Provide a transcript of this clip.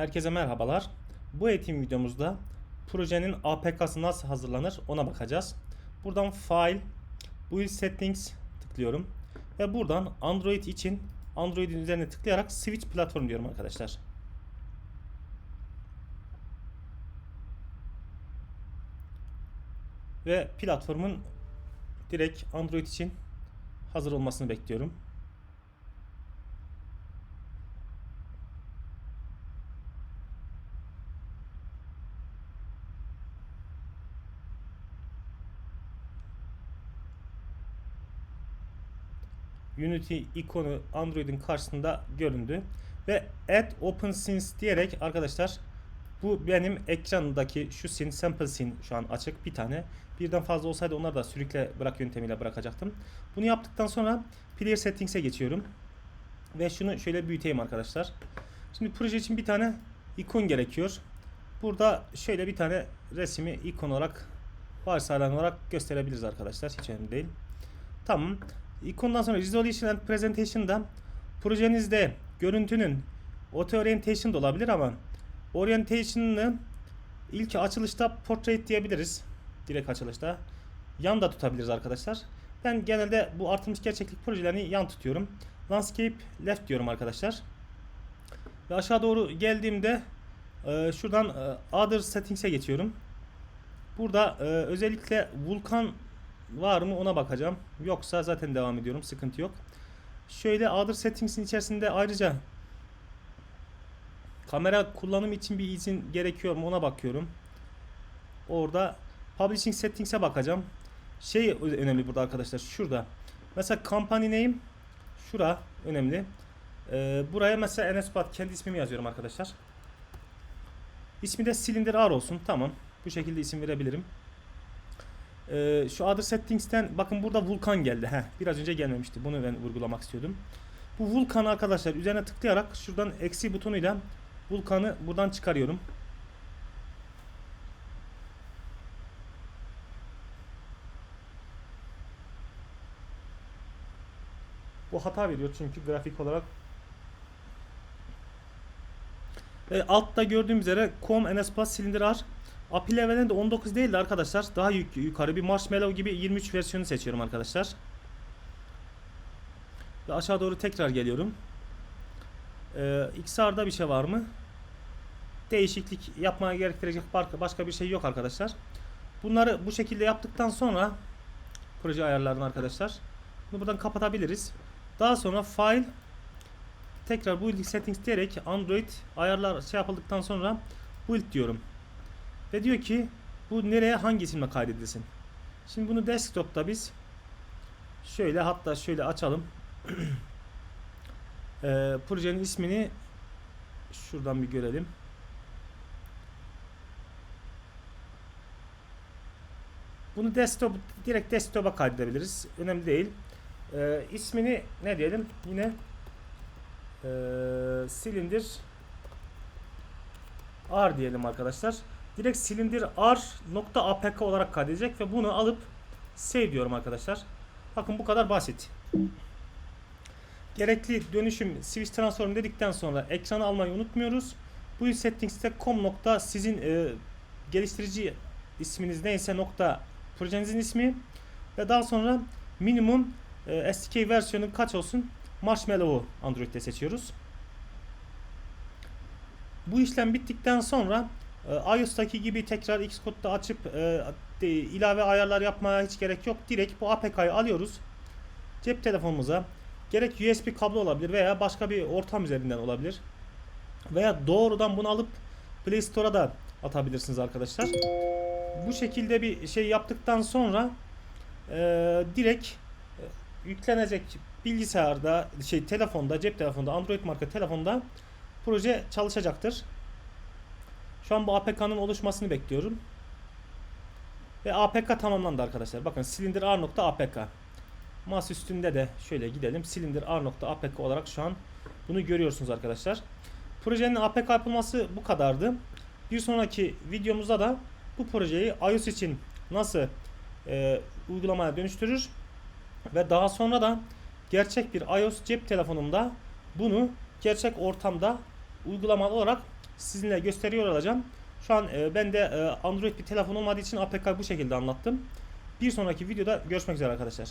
Herkese merhabalar. Bu eğitim videomuzda projenin APK'sı nasıl hazırlanır ona bakacağız. Buradan File, Build Settings tıklıyorum. Ve buradan Android için Android'in üzerine tıklayarak Switch platform diyorum arkadaşlar. Ve platformun direkt Android için hazır olmasını bekliyorum. Unity ikonu Android'in karşısında göründü. Ve Add Open Scenes diyerek arkadaşlar bu benim ekrandaki şu scene, sample scene şu an açık bir tane. Birden fazla olsaydı onları da sürükle bırak yöntemiyle bırakacaktım. Bunu yaptıktan sonra Player Settings'e geçiyorum. Ve şunu şöyle büyüteyim arkadaşlar. Şimdi proje için bir tane ikon gerekiyor. Burada şöyle bir tane resmi ikon olarak varsayılan olarak gösterebiliriz arkadaşlar. Hiç önemli değil. Tamam. İkondan sonra Resolution and Presentation'da projenizde görüntünün auto orientation da olabilir ama orientation'ını ilk açılışta portrait diyebiliriz. Direkt açılışta. Yan da tutabiliriz arkadaşlar. Ben genelde bu artırmış gerçeklik projelerini yan tutuyorum. Landscape left diyorum arkadaşlar. Ve aşağı doğru geldiğimde e, şuradan e, other settings'e geçiyorum. Burada e, özellikle vulkan var mı ona bakacağım. Yoksa zaten devam ediyorum. Sıkıntı yok. Şöyle other settings'in içerisinde ayrıca kamera kullanım için bir izin gerekiyor mu ona bakıyorum. Orada publishing settings'e bakacağım. Şey önemli burada arkadaşlar. Şurada. Mesela company name şura önemli. Ee, buraya mesela Enespat kendi ismimi yazıyorum arkadaşlar. İsmi de Cylinder R olsun. Tamam. Bu şekilde isim verebilirim. Ee, şu other settings'ten bakın burada vulkan geldi. Heh, biraz önce gelmemişti. Bunu ben vurgulamak istiyordum. Bu vulkan arkadaşlar üzerine tıklayarak şuradan eksi butonuyla vulkanı buradan çıkarıyorum. Bu hata veriyor çünkü grafik olarak. Ve altta gördüğüm üzere com nspas silindir r API level'den de 19 değil de arkadaşlar daha yük, yukarı bir marshmallow gibi 23 versiyonu seçiyorum arkadaşlar. Ve aşağı doğru tekrar geliyorum. Ee, XR'da bir şey var mı? Değişiklik yapmaya gerektirecek başka bir şey yok arkadaşlar. Bunları bu şekilde yaptıktan sonra proje ayarlarını arkadaşlar. Bunu buradan kapatabiliriz. Daha sonra file tekrar build settings diyerek Android ayarlar şey yapıldıktan sonra build diyorum. Ve diyor ki bu nereye hangi isimle kaydedilsin. Şimdi bunu desktop'ta biz şöyle hatta şöyle açalım. e, projenin ismini şuradan bir görelim. Bunu desktop direkt desktop'a kaydedebiliriz. Önemli değil. E, ismini ne diyelim? Yine e, silindir R diyelim arkadaşlar direkt silindir r.apk olarak kaydedecek ve bunu alıp save diyorum arkadaşlar. Bakın bu kadar basit. Gerekli dönüşüm switch transform dedikten sonra ekranı almayı unutmuyoruz. Bu settings'te com nokta sizin e, geliştirici isminiz neyse nokta projenizin ismi ve daha sonra minimum e, SDK versiyonu kaç olsun? Marshmallow'u Android'de seçiyoruz. Bu işlem bittikten sonra iOS'taki gibi tekrar Xcode'da açıp e, ilave ayarlar yapmaya hiç gerek yok. Direkt bu APK'yı alıyoruz. Cep telefonumuza gerek USB kablo olabilir veya başka bir ortam üzerinden olabilir. Veya doğrudan bunu alıp Play Store'a da atabilirsiniz arkadaşlar. Bu şekilde bir şey yaptıktan sonra e, direkt e, yüklenecek bilgisayarda, şey telefonda, cep telefonda, Android marka telefonda proje çalışacaktır. Şu an bu APK'nın oluşmasını bekliyorum. Ve APK tamamlandı arkadaşlar. Bakın silindir r.apk. Mas üstünde de şöyle gidelim. Silindir r.apk olarak şu an bunu görüyorsunuz arkadaşlar. Projenin APK yapılması bu kadardı. Bir sonraki videomuzda da bu projeyi iOS için nasıl e, uygulamaya dönüştürür ve daha sonra da gerçek bir iOS cep telefonumda bunu gerçek ortamda uygulamalı olarak sizinle gösteriyor olacağım. Şu an e, ben de e, Android bir telefon olmadığı için APK bu şekilde anlattım. Bir sonraki videoda görüşmek üzere arkadaşlar.